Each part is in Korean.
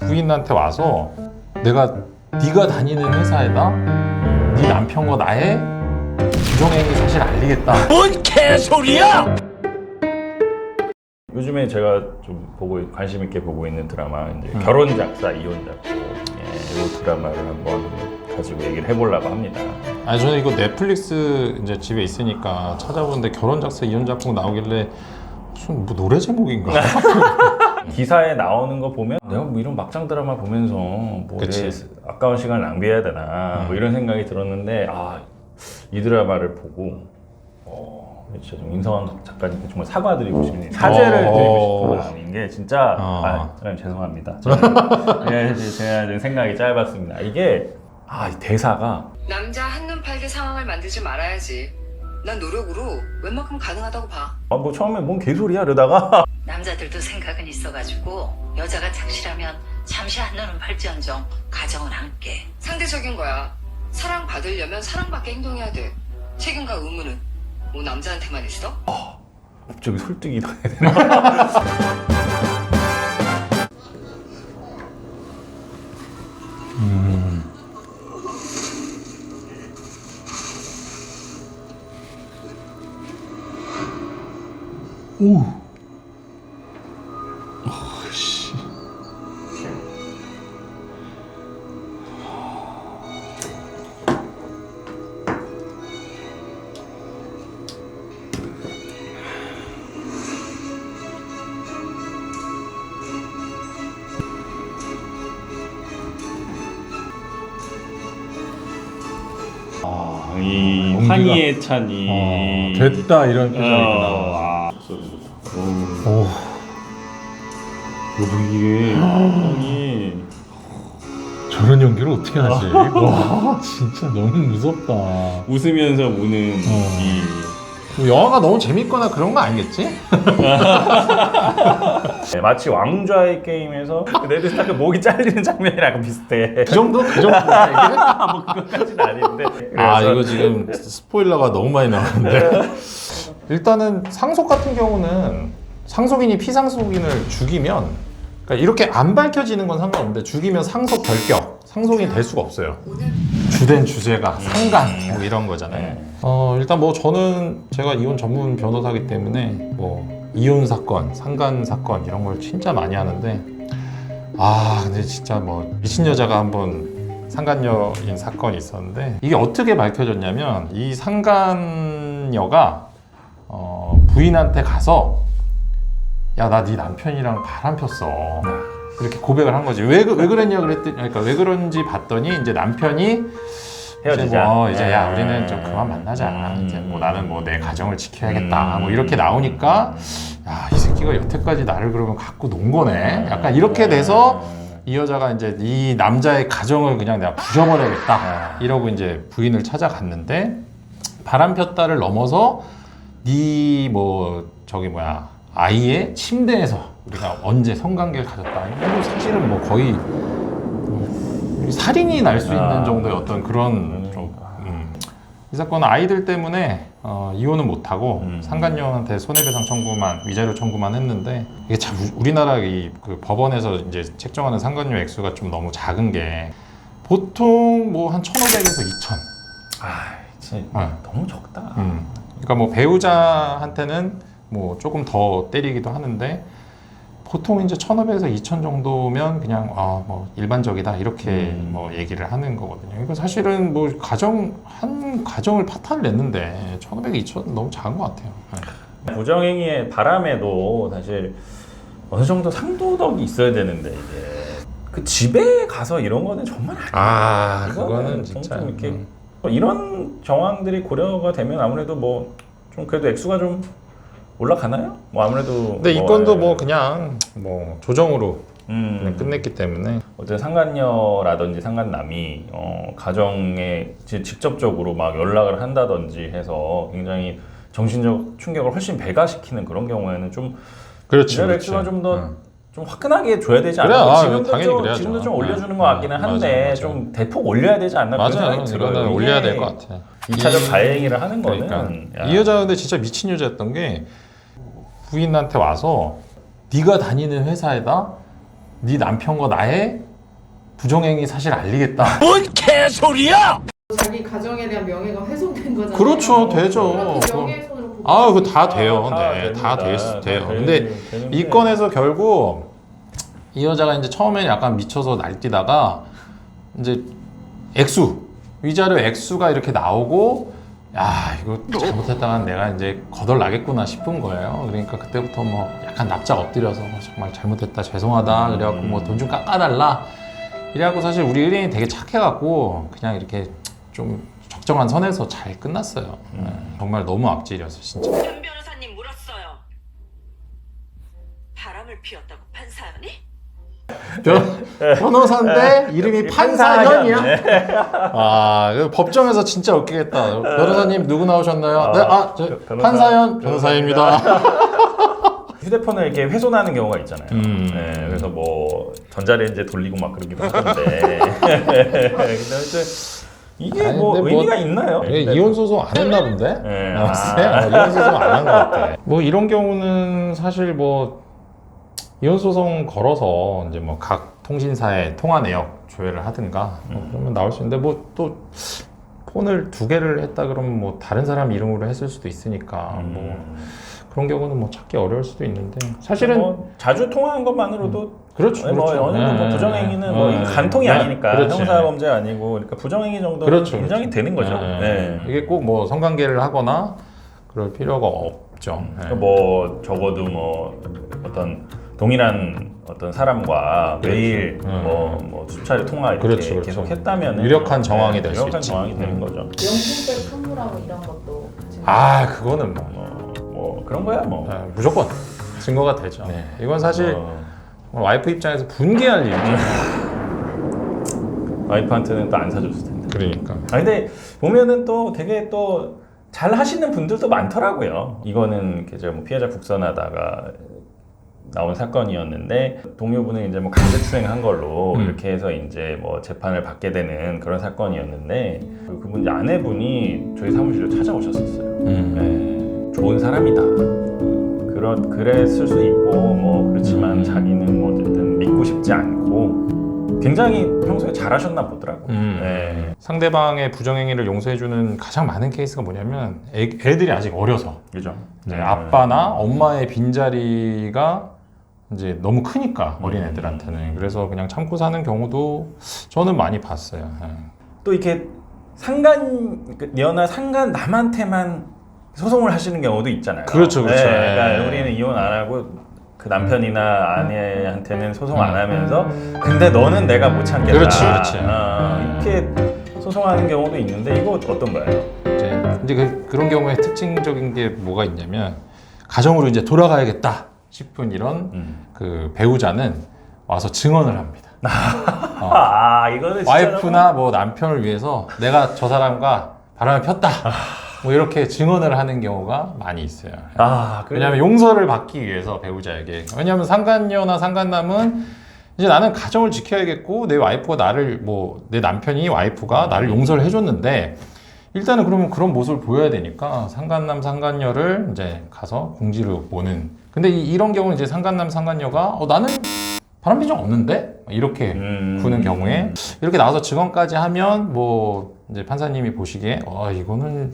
부인한테 와서 내가 네가 다니는 회사에다 네 남편과 나의 부정행위 사실 알리겠다. 뭔 개소리야! 요즘에 제가 좀 보고 관심 있게 보고 있는 드라마 이제 결혼 작사 이혼 작고 예, 이 드라마를 한번 가지고 얘기를 해보려고 합니다. 아니 저는 이거 넷플릭스 이제 집에 있으니까 찾아보는데 결혼 작사 이혼 작곡 나오길래 무슨 뭐 노래 제목인가? 기사에 나오는 거 보면 내가 뭐 이런 막장 드라마 보면서 뭐 그치. 아까운 시간을 낭비해야 되나 뭐 이런 생각이 들었는데 아 이 드라마를 보고 어, 진짜 좀 임성환 작가님께 정말 사과드리고 싶네요. 사죄를 어. 드리고 싶은 마음인 게 진짜 어. 아 죄송합니다. 저는 예, 제가 좀 생각이 짧았습니다. 이게 아, 이 대사가 남자 한눈 팔게 상황을 만들지 말아야지. 난 노력으로 웬만큼 가능하다고 봐. 아, 뭐 처음에 뭔 개소리야 이러다가 남자들도 생각은 있어가지고 여자가 착실하면 잠시 한눈은 팔지언정 가정은 함께 상대적인 거야. 사랑 받으려면 사랑받게 행동해야 돼. 책임과 의무는 뭐 남자한테만 있어? 갑자기 설득이 더 해야 되나? 오. 아, 이 환희에 찬 이. 어, 됐다 이런 표정이구나. 어, 이게 형이 저런 연기를 어떻게 하지? 와 진짜 너무 무섭다. 웃으면서 우는 어. 이뭐 영화가 너무 재밌거나 그런 거 아니겠지? 네, 마치 왕좌의 게임에서 네드 스타크 목이 잘리는 장면이랑 약간 비슷해. 그 정도? 그 이게? 뭐 그것까지는 아닌데. 아 그래서 이거 지금 스포일러가 너무 많이 나왔는데 일단은 상속 같은 경우는 상속인이 피상속인을 죽이면 그러니까 이렇게 안 밝혀지는 건 상관없는데 죽이면 상속 결격 상속인이 될 수가 없어요. 주된 주제가 상간 뭐 이런 거잖아요. 어 일단 뭐 저는 제가 이혼 전문 변호사기 때문에 뭐 이혼 사건 상간 사건 이런 걸 진짜 많이 하는데 아 근데 진짜 뭐 미친 여자가 한번 상간녀인 사건이 있었는데 이게 어떻게 밝혀졌냐면 이 상간녀가 어, 부인한테 가서 야 나 네 남편이랑 바람 폈어 이렇게 고백을 한 거지 왜, 그- 왜 그랬냐 그랬더니 그러니까 왜 그런지 봤더니 이제 남편이 헤어지자. 이제, 뭐, 이제 야 네. 우리는 좀 그만 만나자 음. 이제 뭐 나는 뭐 내 가정을 지켜야겠다 음. 뭐 이렇게 나오니까 야 이 새끼가 여태까지 나를 그러면 갖고 논 거네 약간 이렇게 돼서 이 여자가 이제 이 남자의 가정을 그냥 내가 부셔버려야겠다 아. 이러고 이제 부인을 찾아갔는데 바람 폈다를 넘어서 네 뭐 저기 뭐야 아이의 침대에서 우리가 언제 성관계를 가졌다 이거 사실은 뭐 거의 뭐 살인이 날 수 있는 아. 정도의 어떤 그런 좀 음. 이 사건은 아이들 때문에 어, 이혼은 못하고 음. 상간녀한테 손해배상 청구만 위자료 청구만 했는데 이게 참 우- 우리나라 이그 법원에서 이제 책정하는 상간녀 액수가 좀 너무 작은 게 보통 뭐 한 1,500에서 2,000. 아, 진짜 네. 너무 적다. 음. 그러니까 뭐 배우자한테는 뭐 조금 더 때리기도 하는데 보통 이제 1,500에서 2,000 정도면 그냥 아 뭐 일반적이다 이렇게 음. 뭐 얘기를 하는 거거든요. 이거 사실은 뭐 가정 한 가정을 파탄을 냈는데 1,500, 2,000 너무 작은 것 같아요. 네. 부정행위의 바람에도 사실 어느 정도 상도덕이 있어야 되는데 이게 그 집에 가서 이런 거는 정말. 아 이거는 좀 이렇게 이런 정황들이 고려가 되면 아무래도 뭐 좀 그래도 액수가 좀 올라가나요? 뭐 아무래도 근데 이 뭐, 건도 예. 뭐 그냥 뭐 조정으로 음, 그냥 끝냈기 때문에 어떤 상간녀라든지 상간남이 어, 가정에 지- 직접적으로 막 연락을 한다든지 해서 굉장히 정신적 충격을 훨씬 배가시키는 그런 경우에는 좀 그렇지. 위자료 그렇지. 액수가 좀 더 응. 좀 화끈하게 줘야 되지 그래, 않나? 아, 지금도 당연히 좀 그래야죠. 지금도 좀 올려주는 네. 것 같기는 네, 한데 맞아요, 맞아요. 좀 대폭 올려야 되지 않나? 그런 맞아요. 생각이 들어요. 이거는 올려야 될 것 같아. 2차적 이- 가해행위를 하는 그러니까 거는 야. 이 여자 근데 진짜 미친 여자였던 게 부인한테 와서 네가 다니는 회사에다 네 남편과 나의 부정행위 사실 알리겠다. 뭔 개소리야! 자기 가정에 대한 명예가 훼손된 거잖아요. 그렇죠, 되죠. 그렇게 그럼- 명예훼손으로 보고 아, 그거 다 돼요. 다 네, 됩니다. 다 될수 돼요. 다 근데 되는- 되는데 이 건에서 결국 이 여자가 이제 처음에는 약간 미쳐서 날뛰다가 이제 액수 위자료 액수가 이렇게 나오고 야 이거 잘못했다가 내가 이제 거덜 나겠구나 싶은 거예요. 그러니까 그때부터 뭐 약간 납작 엎드려서 뭐 정말 잘못했다 죄송하다 그래갖고 뭐 돈 좀 깎아달라 이래갖고 사실 우리 의뢰인이 되게 착해갖고 그냥 이렇게 좀 적정한 선에서 잘 끝났어요. 네, 정말 너무 악질이었어 진짜. 현 변호사님 물었어요. 바람을 피웠다고 판사연이? 변, 변호사인데 이름이 판사현이야? 아, 그 법정에서 진짜 웃기겠다. 변호사님 누구 나오셨나요? 네, 아, 저 변호사- 판사현 변호사입니다. 휴대폰을 이렇게 훼손하는 경우가 있잖아요. 음. 네, 그래서 뭐 전자레인지에 돌리고 막 그러기도 하던데. 이게 아니, 뭐 뭐- 의미가 있나요? 예, 이혼 소송 안 했나 본데? 네. 아, 글쎄? 어, 이혼 소송 안 한 것 같아. 뭐 이런 경우는 사실 뭐 이혼 소송 걸어서 이제 뭐 각 통신사에 통화 내역 조회를 하든가 뭐 그러면 나올 수 있는데 뭐 또 폰을 두 개를 했다 그러면 뭐 다른 사람 이름으로 했을 수도 있으니까 뭐 음. 그런 경우는 뭐 찾기 어려울 수도 있는데 사실은 뭐 자주 통화한 것만으로도 그렇죠, 뭐 그렇죠. 어느 정도 뭐 네, 부정행위는 네, 뭐 네. 간통이 네, 아니니까 그렇지. 형사 범죄 아니고 그러니까 부정행위 정도는 그렇죠, 인정이 그렇죠. 되는 거죠. 네. 네. 이게 꼭 뭐 성관계를 하거나 그럴 필요가 없죠. 네. 뭐 적어도 뭐 어떤 동일한 어떤 사람과 매일 음. 뭐, 뭐 수차례 통화 이렇게 그렇죠, 그렇죠. 계속 했다면 유력한 정황이 될수 유력한 있지. 정황이 되는 음. 거죠. 명품백 선물하고 이런 것도 아 그거는 뭐, 뭐, 뭐 그런 거야 뭐. 네, 무조건 증거가 되죠. 네. 이건 사실 어, 와이프 입장에서 분개할 일이죠. 와이프한테는 또 안 사줬을 텐데. 그러니까. 아 근데 보면은 또 되게 또 잘 하시는 분들도 많더라고요. 이거는 이제 뭐 피해자 국선하다가 나온 사건이었는데 동료분은 이제 뭐 강제추행한 걸로 음. 이렇게 해서 이제 뭐 재판을 받게 되는 그런 사건이었는데 그- 그분 이제 아내분이 저희 사무실로 찾아오셨었어요. 음. 네, 좋은 사람이다. 그런 그랬을 수 있고 뭐 그렇지만 음. 자기는 뭐 어쨌든 믿고 싶지 않고 굉장히 평소에 잘하셨나 보더라고. 음. 네. 상대방의 부정행위를 용서해주는 가장 많은 케이스가 뭐냐면 애, 애들이 아직 어려서 그죠? 이제 네. 아빠나 엄마의 빈자리가 이제 너무 크니까 음. 어린 애들한테는 그래서 그냥 참고 사는 경우도 저는 많이 봤어요. 예. 또 이렇게 상간 그 연하 상간 남한테만 소송을 하시는 경우도 있잖아요. 그렇죠, 그렇죠. 네, 그러니까 예. 우리는 이혼 안 하고 그 남편이나 아내한테는 소송 안 음. 하면서 근데 너는 내가 못 참겠다. 그렇지, 그렇지. 어, 이렇게 소송하는 경우도 있는데 이거 어떤가요? 이제 이제 그, 그런 경우에 특징적인 게 뭐가 있냐면 가정으로 이제 돌아가야겠다 싶은 이런 음. 그 배우자는 와서 증언을 합니다. 어. 아 이거는 와이프나 뭐 남편을 위해서 내가 저 사람과 바람을 폈다. 뭐 이렇게 증언을 하는 경우가 많이 있어요. 아 그래. 왜냐하면 용서를 받기 위해서 배우자에게. 왜냐하면 상간녀나 상간남은 이제 나는 가정을 지켜야겠고 내 와이프가 나를 뭐 내 남편이 와이프가 나를 용서를 해줬는데 일단은 그러면 그런 모습을 보여야 되니까 상간남 상간녀를 이제 가서 공지를 모는. 근데 이, 런 경우는 이제 상간남 상간녀가 어, 나는 바람핀 적 없는데? 이렇게 음. 구는 경우에 이렇게 나와서 증언까지 하면 뭐 이제 판사님이 보시기에 어 이거는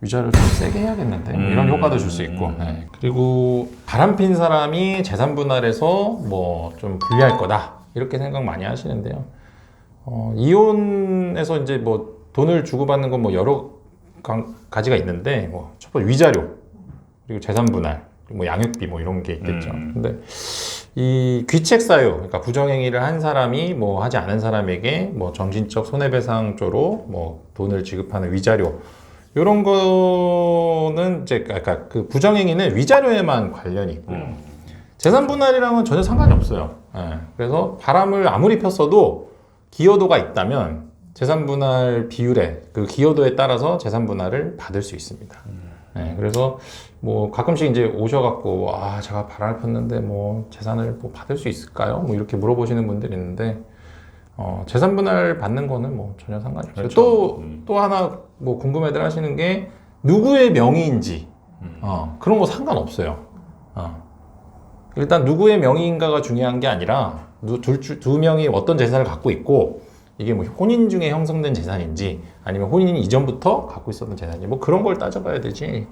위자를 좀 세게 해야겠는데? 뭐 이런 음. 효과도 줄 수 있고. 네. 그리고 바람핀 사람이 재산 분할에서 뭐 좀 불리할 거다. 이렇게 생각 많이 하시는데요. 어, 이혼에서 이제 뭐 돈을 주고받는 건 뭐 여러 강- 가지가 있는데 뭐 첫 번째 위자료 그리고 재산 분할 뭐 양육비 뭐 이런 게 있겠죠 음. 근데 이 귀책 사유, 그러니까 부정행위를 한 사람이 뭐 하지 않은 사람에게 뭐 정신적 손해배상조로 뭐 돈을 지급하는 위자료 이런 거는 이제 그러니까 그 부정행위는 위자료에만 관련이 있고 음. 재산 분할이랑은 전혀 상관이 없어요. 예. 그래서 바람을 아무리 폈어도 기여도가 있다면 재산 분할 비율에 그 기여도에 따라서 재산 분할을 받을 수 있습니다. 예, 그래서 뭐 가끔씩 이제 오셔갖고 아 제가 바람을 폈는데 뭐 재산을 뭐 받을 수 있을까요? 뭐 이렇게 물어보시는 분들이 있는데 어, 재산 분할 받는 거는 뭐 전혀 상관이 없어요. 그렇죠. 또 음. 또 하나 뭐 궁금해들 하시는 게 누구의 명의인지 음. 어, 그런 거 상관없어요. 어. 일단 누구의 명의인가가 중요한 게 아니라 누- 둘, 주- 두 명이 어떤 재산을 갖고 있고 이게 뭐 혼인 중에 형성된 재산인지 아니면 혼인 이전부터 갖고 있었던 재산인지 뭐 그런 걸 따져봐야 되지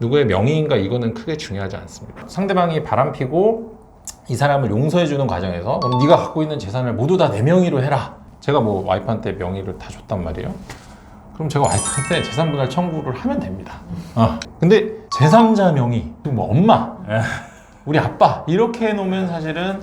누구의 명의인가 이거는 크게 중요하지 않습니다. 상대방이 바람피고 이 사람을 용서해주는 과정에서 그럼 네가 갖고 있는 재산을 모두 다 내 명의로 해라. 제가 뭐 와이프한테 명의를 다 줬단 말이에요. 그럼 제가 와이프한테 재산분할 청구를 하면 됩니다. 어. 근데 제3자 명의, 뭐 엄마, 우리 아빠 이렇게 해놓으면 사실은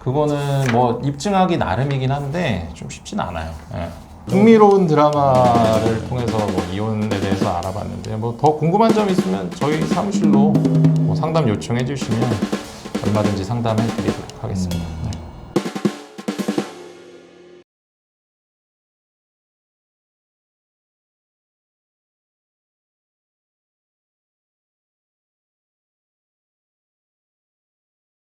그거는 뭐 입증하기 나름이긴 한데 좀 쉽진 않아요. 예. 흥미로운 드라마를 통해서 뭐 이혼에 대해서 알아봤는데 뭐 더 궁금한 점 있으면 저희 사무실로 뭐 상담 요청해 주시면 얼마든지 상담해 드리도록 하겠습니다.